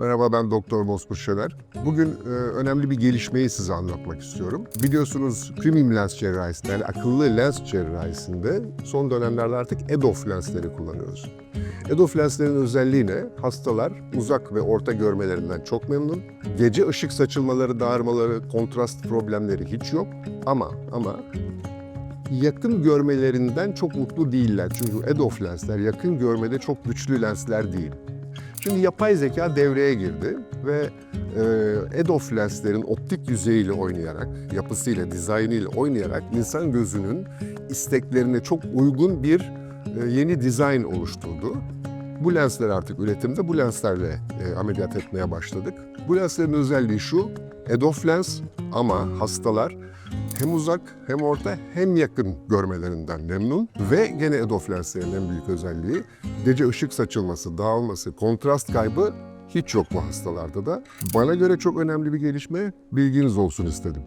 Merhaba ben Doktor Bozkurt Şener. Bugün e, önemli bir gelişmeyi size anlatmak istiyorum. Biliyorsunuz premium lens cerrahisinde yani akıllı lens cerrahisinde son dönemlerde artık EDOF lensleri kullanıyoruz. EDOF lenslerin özelliği ne? Hastalar uzak ve orta görmelerinden çok memnun. Gece ışık saçılmaları, dağarmaları, kontrast problemleri hiç yok. Ama ama yakın görmelerinden çok mutlu değiller. Çünkü EDOF lensler yakın görmede çok güçlü lensler değil. Şimdi yapay zeka devreye girdi ve e, EDOF lenslerin optik yüzeyiyle oynayarak, yapısıyla, dizaynıyla oynayarak insan gözünün isteklerine çok uygun bir e, yeni dizayn oluşturdu. Bu lensler artık üretimde, bu lenslerle e, ameliyat etmeye başladık. Bu lenslerin özelliği şu, EDOF lens ama hastalar hem uzak hem orta hem yakın görmelerinden memnun ve gene EDOF lenslerin en büyük özelliği gece ışık saçılması, dağılması, kontrast kaybı hiç yok bu hastalarda da. Bana göre çok önemli bir gelişme, bilginiz olsun istedim.